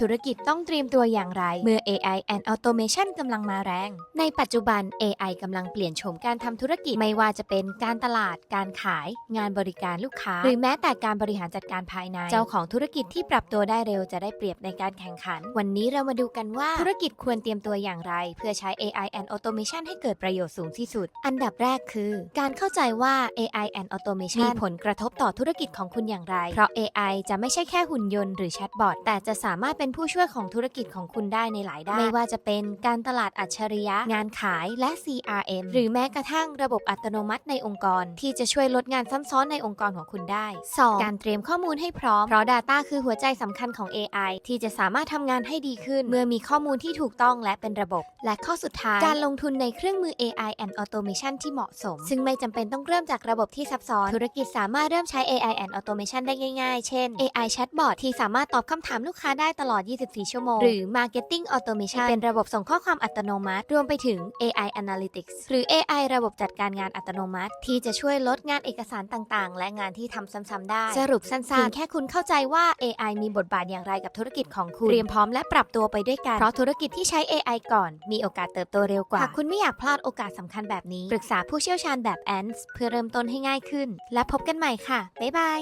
ธุรกิจต้องเตรียมตัวอย่างไร เมื่อ AI and Automation กำลังมาแรง ในปัจจุบัน AI กำลังเปลี่ยนโฉมการทำธุรกิจไม่ว่าจะเป็นการตลาด การขาย งานบริการลูกค้า หรือแม้แต่การบริหารจัดการภายใน เจ้าของธุรกิจที่ปรับตัวได้เร็วจะได้เปรียบในการแข่งขัน วันนี้เรามาดูกันว่าธุรกิจควรเตรียมตัวอย่างไร เพื่อใช้ AI and Automation ให้เกิดประโยชน์สูงที่สุด อันดับแรกคือ การเข้าใจว่า AI and Automation มีผลกระทบต่อธุรกิจของคุณอย่างไร เพราะ AI จะไม่ใช่แค่หุ่นยนต์หรือแชทบอทแต่จะสามารถเป็นผู้ช่วยของธุรกิจของคุณได้ในหลายด้าน ไม่ว่าจะเป็นการตลาดอัจฉริยะ งานขายและ CRM หรือแม้กระทั่งระบบอัตโนมัติในองค์กร ที่จะช่วยลดงานซ้ำซ้อนในองค์กรของคุณได้ 2. การเตรียมข้อมูลให้พร้อม เพราะ Data คือหัวใจสำคัญของ AI ที่จะสามารถทำงานให้ดีขึ้น เมื่อมีข้อมูลที่ถูกต้องและเป็นระบบ และข้อสุดท้าย การลงทุนในเครื่องมือ AI and Automation ที่เหมาะสม ซึ่งไม่จำเป็นต้องเริ่มจากระบบที่ซับซ้อน ธุรกิจสามารถเริ่มใช้ AI and Automation ได้ง่าย ๆ เช่น AI Chatbot ที่สามารถตอบคำถามลูกค้าได้ตลอด24 ชั่วโมง หรือ Marketing Automation ที่เป็นระบบส่งข้อความอัตโนมัติ รวมไปถึง AI Analytics หรือ AI ระบบจัดการงานอัตโนมัติ ที่จะช่วยลดงานเอกสารต่างๆ และงานที่ทำซ้ำๆได้ สรุปสั้นๆเพียงแค่คุณเข้าใจว่า AI มีบทบาทอย่างไรกับธุรกิจของคุณ เตรียมพร้อมและปรับตัวไปด้วยกัน เพราะธุรกิจที่ใช้ AI ก่อน มีโอกาสเติบโตเร็วกว่า หากคุณไม่อยากพลาดโอกาสสำคัญแบบนี้ ปรึกษาผู้เชี่ยวชาญแบบ ANS เพื่อเริ่มต้นให้ง่ายขึ้น และพบกันใหม่ค่ะ บ๊ายบาย